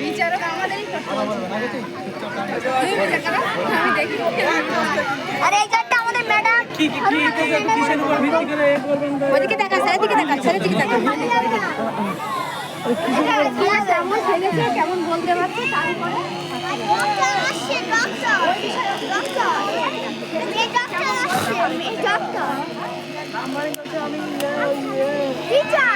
বিচারক আমাদেরই করতে হবে। তুমি বিচার করো, আমি আরে এই চারটা আমাদের ম্যাডাম ওদিকে দেখা দিকে দেখা দিকে দেখা কেমন খেলেছে বলতে পারছে তারপরে ডক্টর টিচার টিচার!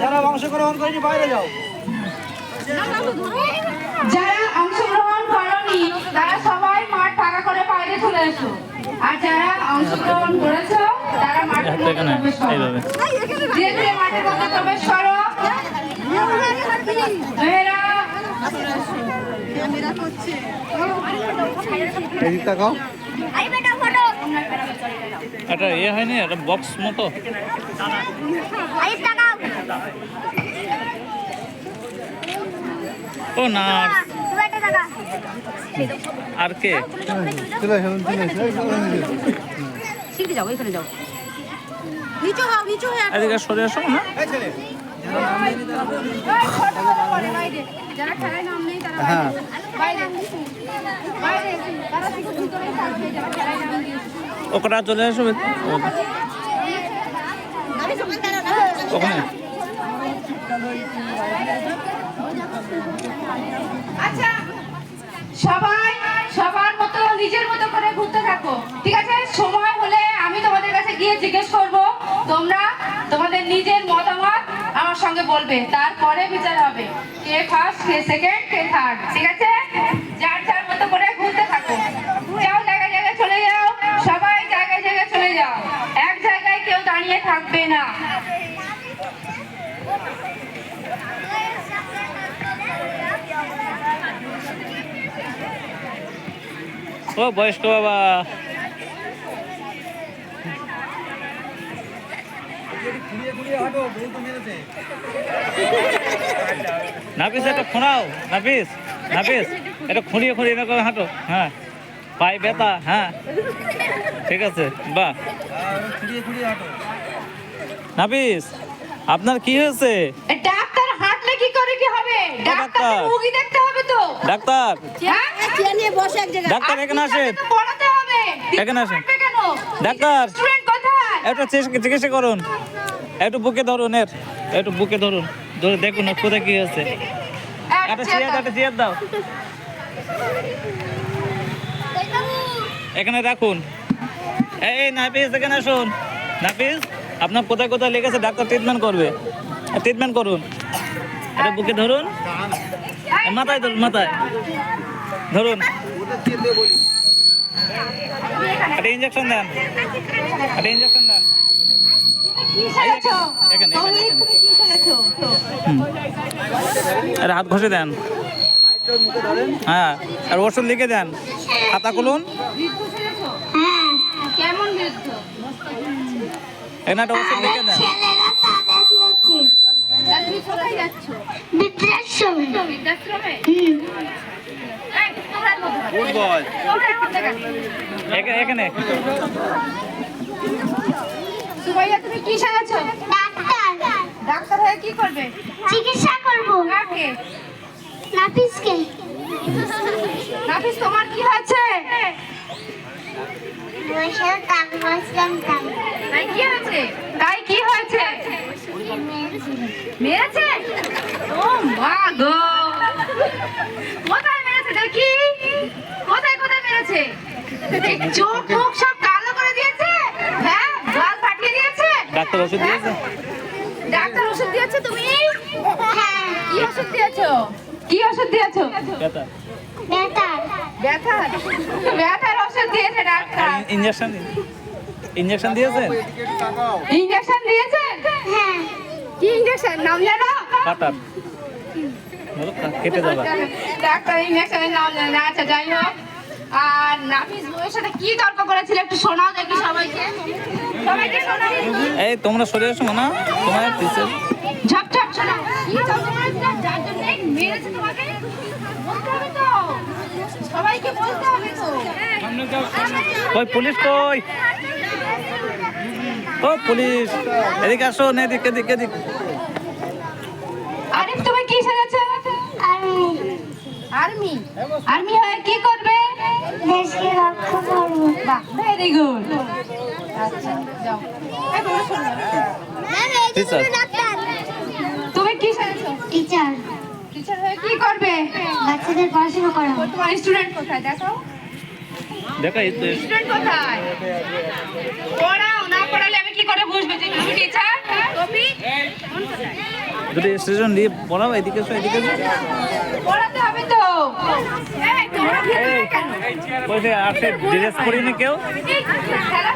যারা অংশগ্রহণ করেনি বাইরে যাও যারা অংশগ্রহণ করনি তারা সবাই মাঠ ফাঁকা করে বাইরে চলে এসো। আর যারা অংশগ্রহণ করেছ তারা মাঠের মধ্যে প্রবেশ করো। এইভাবে। ধীরে ধীরে মাঠের মধ্যে প্রবেশ করো একটা ইয়ে হয়নি একটা বক্স মতো। ও না আর কে? যাও এখানে যাও। নিচু হও নিচু হয়ে এদিকে সরে আসো না হ্যাঁ। ওকটা চলে আসো ওখানে। আচ্ছা সবাই সবার মতো নিজের মতো করে ঘুরতে থাকো ঠিক আছে সময় হলে আমি তোমাদের কাছে গিয়ে জিজ্ঞেস করব তোমরা তোমাদের নিজের মতামত সঙ্গে বলবে, তারপরে বিচার হবে। কে ফার্স্ট কে সেকেন্ড কে থার্ড ঠিক আছে? যার যার মতো করে ঘুরতে থাকো। যাও জায়গায় জায়গায় চলে যাও, সবাই জায়গায় জায়গায় চলে যাও। এক জায়গায় কেউ দাঁড়িয়ে থাকবে না। ও, বয়স্ক বাবা। নাপিস এটা খোঁড়াও। নাপিস নাপিস এটা খুঁড়িয়ে খুঁড়িয়ে এরকম হাঁটো? হ্যাঁ। পায়ে ব্যথা হ্যাঁ। ঠিক আছে বাহ। নাপিস আপনার কি হয়েছে? ডাক্তার হাঁটলে কি করে কি হবে? ডাক্তার। ডাক্তার। রোগী দেখতে হবে তো। ডাক্তার। হ্যাঁ? চেয়ার নিয়ে বসে এক জায়গায়। ডাক্তার এখানে আসেন। পড়াতে হবে। এখানে আসেন। ডাক্তার। স্টুডেন্ট কোথায়? একটু চিকিৎসা- চিকিৎসা করুন। একটু বুকে ধরুন এর। একটু বুকে ধরুন। ধরে দেখুন ওর কোথায় কি আছে একটা চেয়ার একটা চেয়ার দাও। এখানে রাখুন। এই নাপিস এখানে আসুন। নাপিস আপনার কোথায় কোথায় লেগেছে? ডাক্তার ট্রিটমেন্ট করবে। ট্রিটমেন্ট করুন। এটা বুকে ধরুন। মাথায় ধরুন মাথায়। ধরুন। একটা ইঞ্জেকশন দেন। একটা ইঞ্জেকশন দেন। এখানে, এখানে, আর হাত ঘষে দেন। হ্যাঁ আর ওষুধ লিখে দেন। খাতা খুলুন। এখানে একটা ওষুধ লিখে দেন। তা কি সাজাচ্ছো ডাক্তার। ডাক্তার হয়ে কি করবে? চিকিৎসা করব। কাকে? নাফিসকে। নাফিস তোমার কি হয়েছে? বসে কাক বসলাম তাই। তাই কি হয়েছে? তাই কি হয়েছে? মেরেছে? ও মা গো। কোথায় মেরেছে দেখি? কোথায় কোথায় মেরেছে? চোখ মুখ সব কালো করে দিয়েছে হ্যাঁ গাল ফাটিয়ে দিয়েছে ডাক্তার ওষুধ দিয়েছে? ডাক্তার ওষুধ দিয়েছ তুমি? হ্যাঁ। কি ওষুধ দিয়েছ? কি ওষুধ দিয়েছ? ব্যথা। ব্যথা? ব্যথার ওষুধ দিয়েছে ডাক্তার। ইঞ্জেকশন ইঞ্জেকশন দিয়েছেন ইঞ্জেকশন দিয়েছেন হ্যাঁ। কি ইঞ্জেকশন নাম জানো? কাটার বলো, কেটে যাবা ডাক্তার ইঞ্জেকশনের নাম জানে আচ্ছা যাই হোক। আর নাফিস বউয়ের সাথে কি তর্ক করেছিল একটু শোনাও দেখি সবাইকে। এই তোমরা সরে এসো না তোমার টিচার কই পুলিশ কই? ও পুলিশ। এদিকে আসো না এদিকে এদিকে এদিকে। আরিফ তুমি কি সেজেছো আমি আর্মি। আর্মি হয়ে কি করবে? দেশকে রক্ষা করব। বাহ ভেরি গুড তুমি কি টিচার টিচার হয়ে কি করবে? বাচ্চাদের পড়াশোনা করাবো তোমার স্টুডেন্ট কোথায়? দেখো দেখো এই স্টুডেন্ট কোথায়? পড়াও না পড়ালে আমি কি করে বুঝব যে তুমি টিচার টপিক দুটো স্টেশন দিয়ে পড়াও এদিকে এসো এদিকে পড়াতে হবে তো। এই তোমরা কেন? বলছে আসে ড্রেস করিনি কেউ। খেলা